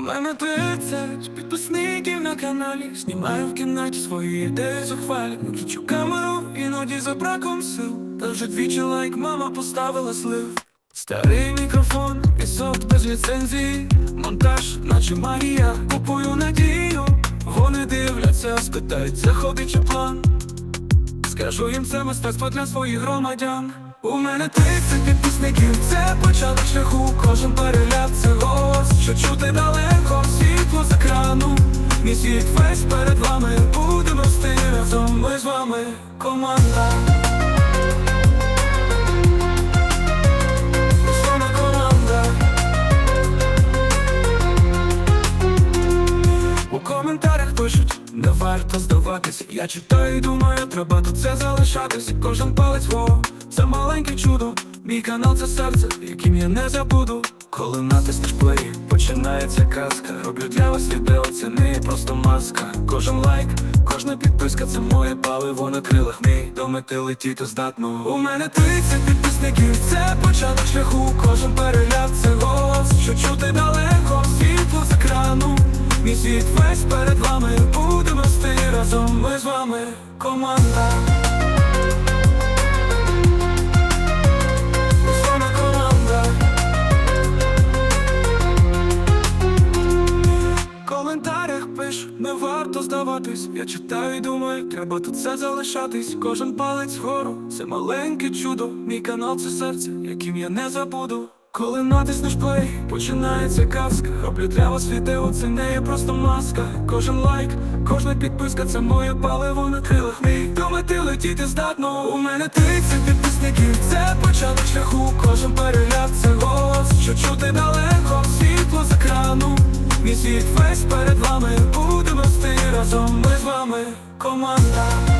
мене 30 підписників на каналі. Знімаю в кімнаті свої ідеї зухвалі Включу камеру, іноді за браком сил. Та вже двічі лайк мама поставила слив. Старий мікрофон, пісок без ліцензії. Монтаж, наче Марія, купую надію. Вони дивляться, спитають, заходить чи план? Скажу їм це мистецтво для своїх громадян. У мене 30 підписників, це початок шляху Кожен перегляд це голос, що чути далеко Світло з екрану, мій світ весь перед вами. Будемо рости разом, ми з вами команда. У коментарях пишуть, не варто здаватися Я читаю і думаю, треба тут це залишатися. Кожен палець вгору, це маленьке чудо. Мій канал це серце, яким я не забуду. Коли натиснеш плей, починається казка. Роблю для вас відео, це не просто маска. Кожен лайк, кожна підписка це моє паливо на крилах. Мій до мети летіти здатно. У мене 30 підписників, це початок шляху. Кожен перегляд це голос, що чути далеко. Світло з екрану. Мій світ весь перед вами разом, ми з вами команда. Зона команда. В коментарях пиш, не варто здаватись. Я читаю і думаю, треба тут все залишатись. Кожен палець вгору, це маленьке чудо. Мій канал це серце, яким я не забуду коли натиснеш плей, починається казка. Роблю для вас відео, це не є просто маска. Кожен лайк, кожна підписка, це моє паливо на крилах мій. До мети летіти здатно, у мене 30 підписників. Це початок шляху, кожен перегляд, це голос. Що чути далеко, світло з екрану. Мій світ весь перед вами, будемо рости разом, ми з вами команда